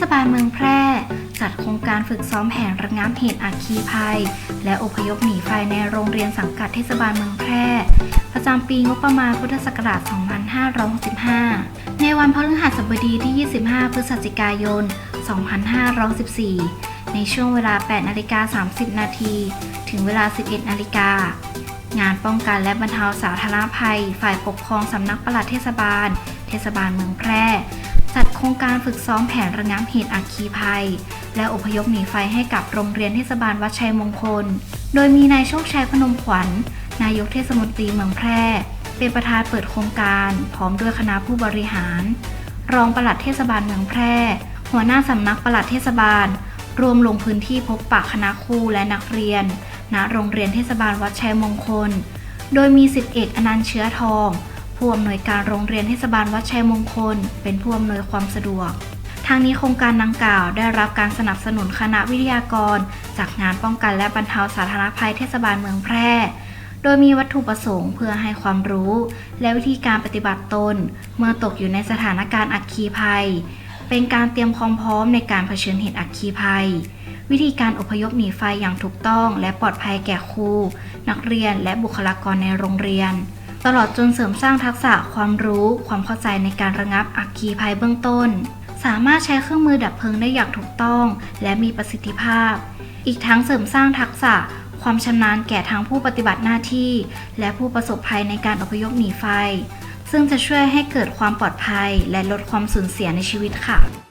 ศบาลเมืองแพร่ จัดโครงการฝึกซ้อมแผนระงับเหตุอัคคีภัย และอพยพหนีไฟในโรงเรียนสังกัดเทศบาลเมืองแพร่ ประจำปีงบประมาณพุทธศักราช 2565 ในวันพฤหัสบดีที่ 25 พฤศจิกายน 2514 ในช่วงเวลา 8นาฬิกา30 นาทีถึงเวลา 11นาฬิกางานป้องกันและบรรเทาสาธารณภัย ฝ่ายปกครองสำนักปลัดเทศบาล เทศบาลเมืองแพร่ รงการฝึกซ้อมแผนระงับเหตุอัคคีภัย และอพยพหนีไฟให้กับโรงเรียนเทศบาลวัดชัยมงคล โดยมีนายโชคชัยพนมขวัญ นายกเทศมนตรีเมืองแพร่ เป็นประธานเปิดโครงการ พร้อมด้วยคณะผู้บริหาร รองปลัดเทศบาลเมืองแพร่ หัวหน้าสำนักปลัดเทศบาล รวมลงพื้นที่พบปะคณะครูและนักเรียน ณ โรงเรียนเทศบาลวัดชัยมงคล โดยมีสิทธิเอกอนันต์เชื้อทอง ผู้อำนวยการโรงเรียนเทศบาลวัดชัยมงคล เป็นผู้อำนวยความสะดวก ทางนี้โครงการดังกล่าวได้รับการสนับสนุนคณะวิทยากร จากงานป้องกันและบรรเทาสาธารณภัยเทศบาลเมืองแพร่โดยมีวัตถุประสงค์เพื่อให้ความรู้ และวิธีการปฏิบัติตน เมื่อตกอยู่ในสถานการณ์อัคคีภัย เป็นการเตรียมความพร้อมในการเผชิญเหตุอัคคีภัย วิธีการอพยพหนีไฟอย่างถูกต้อง และปลอดภัยแก่ครู นักเรียนและบุคลากรในโรงเรียน ตลอดจนเสริมสร้างทักษะความรู้ ความเข้าใจในการระงับอัคคีภัยเบื้องต้น สามารถใช้เครื่องมือดับเพลิงได้อย่างถูกต้อง และมีประสิทธิภาพ อีกทั้งเสริมสร้างทักษะความชำนาญแก่ทั้งผู้ปฏิบัติหน้าที่ และผู้ประสบภัยในการอพยพหนีไฟ ซึ่งจะช่วยให้เกิดความปลอดภัยและลดความสูญเสียในชีวิตค่ะ